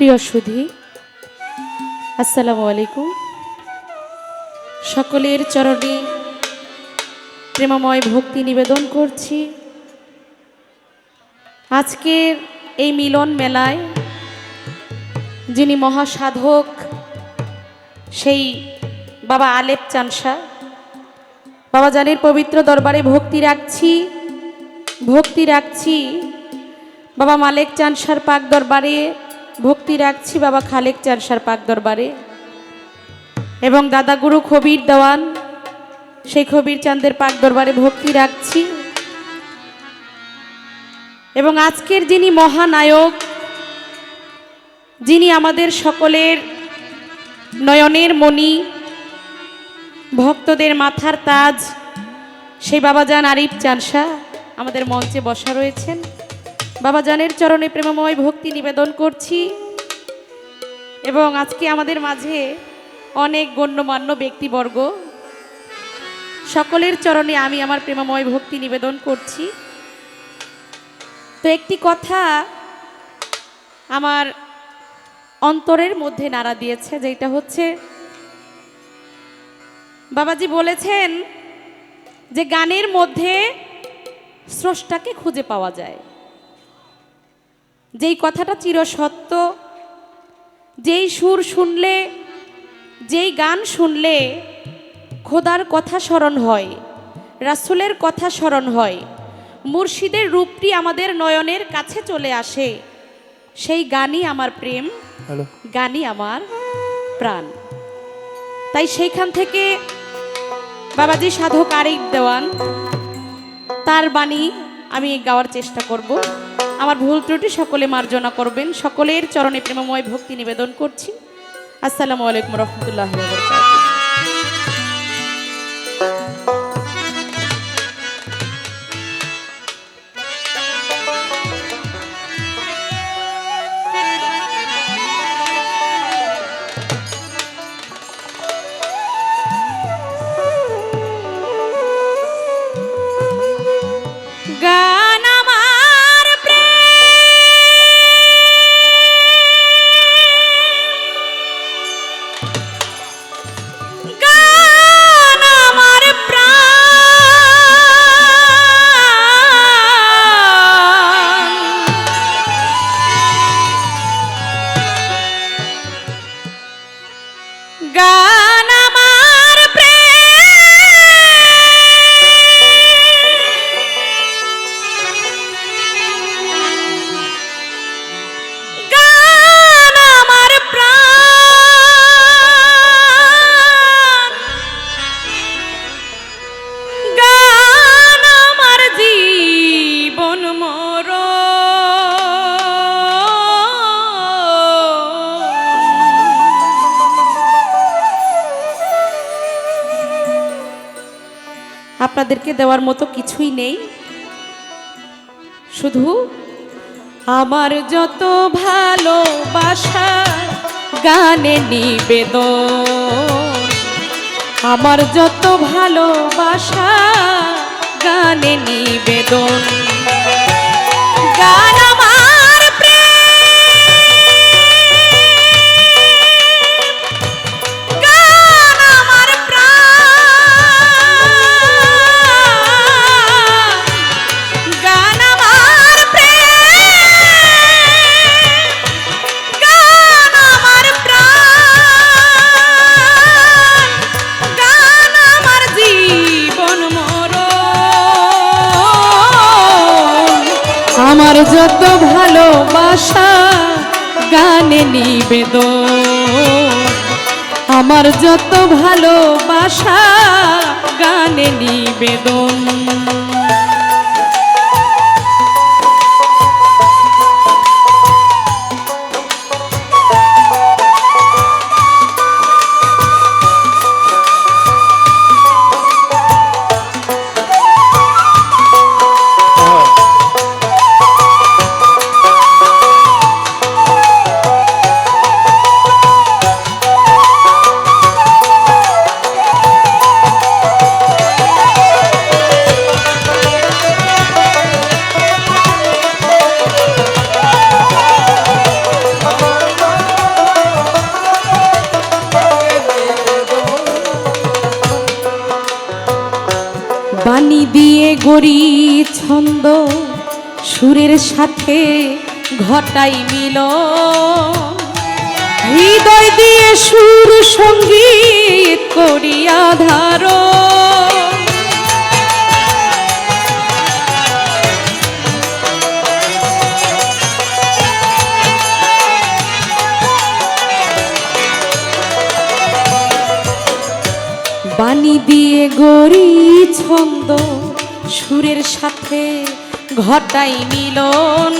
প্রিয় সুধী, আসসালামু আলাইকুম। সকলের চরণে প্রেমময় ভক্তি নিবেদন করছি। আজকের এই মিলন মেলায় যিনি মহাসাধক, সেই বাবা আলেপ চানসা। বাবা জানের পবিত্র দরবারে ভক্তি রাখছি ভক্তি রাখছি। বাবা মালেক চানসার পাক দরবারে ভক্তি রাখছি বাবা খালেক চানসার পাক দরবারে। এবং দাদাগুরু খবির দেওয়ান, সেই খবির চাঁদের পাক দরবারে ভক্তি রাখছি। এবং আজকের যিনি মহানায়ক, যিনি আমাদের সকলের নয়নের মণি, ভক্তদের মাথার তাজ, সেই বাবা যান আরিফ চানসা আমাদের মঞ্চে বসা রয়েছেন। বাবাজানের চরণে প্রেমময় ভক্তি নিবেদন করছি। এবং আজকে আমাদের মাঝে অনেক গণ্যমান্য ব্যক্তিবর্গ, সকলের চরণে আমি আমার প্রেমময় ভক্তি নিবেদন করছি। তো একটি কথা আমার অন্তরের মধ্যে নাড়া দিয়েছে, যেটা হচ্ছে, বাবাজি বলেছেন যে গানের মধ্যে স্রষ্টাকে খুঁজে পাওয়া যায়। যেই কথাটা চিরসত্য যেই সুর শুনলে যেই গান শুনলে খোদার কথা স্মরণ হয় রাসুলের কথা স্মরণ হয় মুর্শিদের রূপটি আমাদের নয়নের কাছে চলে আসে সেই গানই আমার প্রেম গানই আমার প্রাণ। তাই সেইখান থেকে বাবাজি সাধক আরিক দেওয়ান তার বাণী আমি গাওয়ার চেষ্টা করব। আমার ভুল ত্রুটি সকলে মার্জনা করবেন। সকলের চরণে প্রেমময় ভক্তি নিবেদন করছি। আসসালামু আলাইকুম রহমতুল্লাহ আপনাদেরকে দেওয়ার মতো কিছুই নেই। শুধু আমার যত ভালোবাসা গানে নিবেদন। আমার যত ভালোবাসা গানে নিবেদন। গান নিবেদন আমার যত ভালোবাসা গানে নিবেদন। করি ছন্দ সুরের সাথে ঘটাই মিল হৃদয় দিয়ে সুর সংগীত করিয়া ধারো বাণী দিয়ে গড়ি ছন্দ সুরের সাথে ঘটাই মিলন।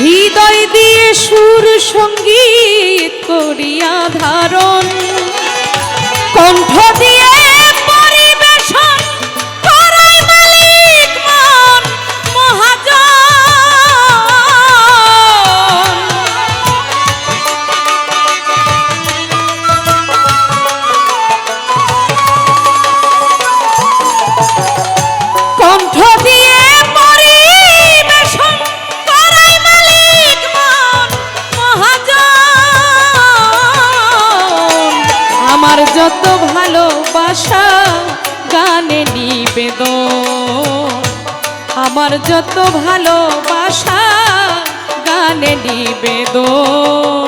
হৃদয় দিয়ে সুর সংগীত করিয়া ধারণ। আমার যত ভালোবাসা গানে নিবেদন।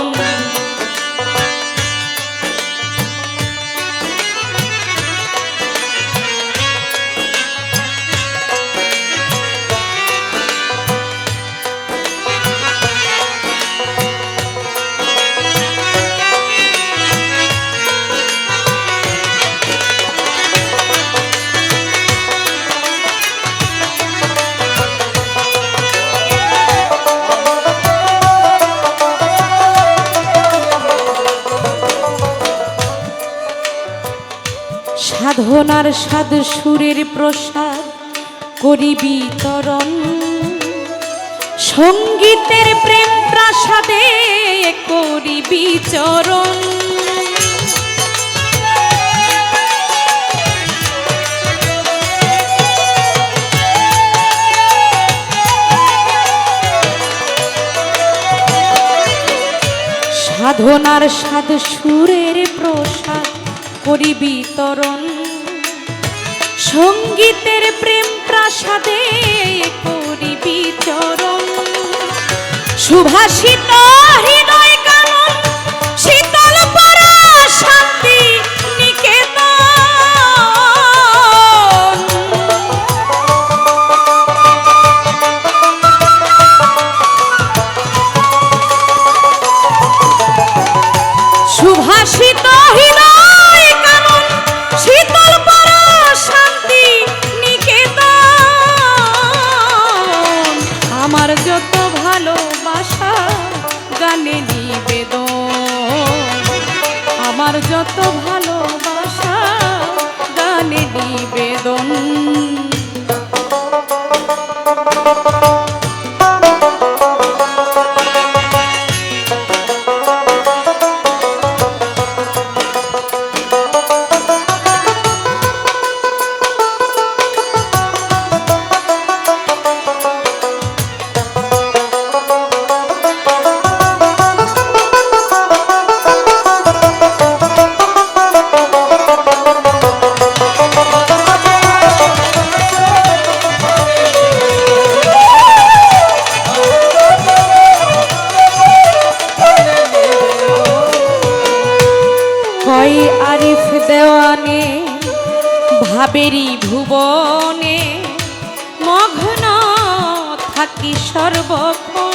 সাধনার সাধ সুরের প্রসাদ করি বিতরণ সঙ্গীতের প্রেম প্রাসাদে করি বিচরণ সাধনার সাধ সুরের প্রসাদ করি বিতরণ সঙ্গীতের প্রেম প্রাসাদে করি বিচরণ সুভাষিত হৃদয় যত ভালোবাসা গানে নিবেদন। জানে ভাবেরই ভুবনে মগ্ন থাকি সর্বক্ষণ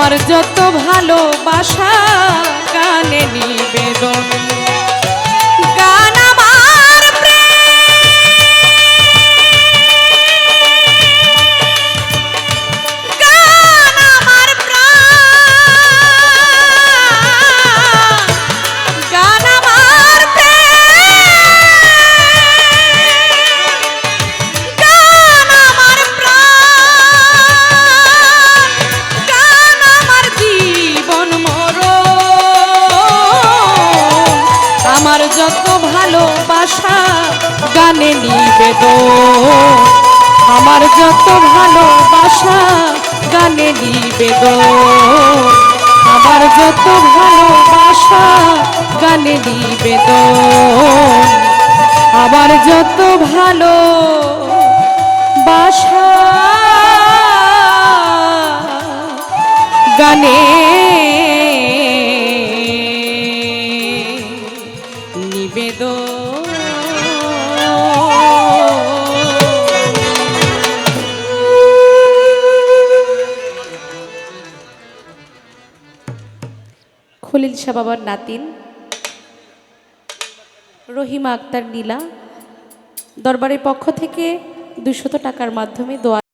আমার যত ভালোবাসা গানে নিবেদন ভালোবাসা গানে দিবে গো আমার যত ভালোবাসা গানে দিবে গো আমার যত ভালো বাসা গানে শাহ বাবার নাতিন রহিমা আক্তার নীলা। দরবারের পক্ষ থেকে দুশত টাকার মাধ্যমে দোয়া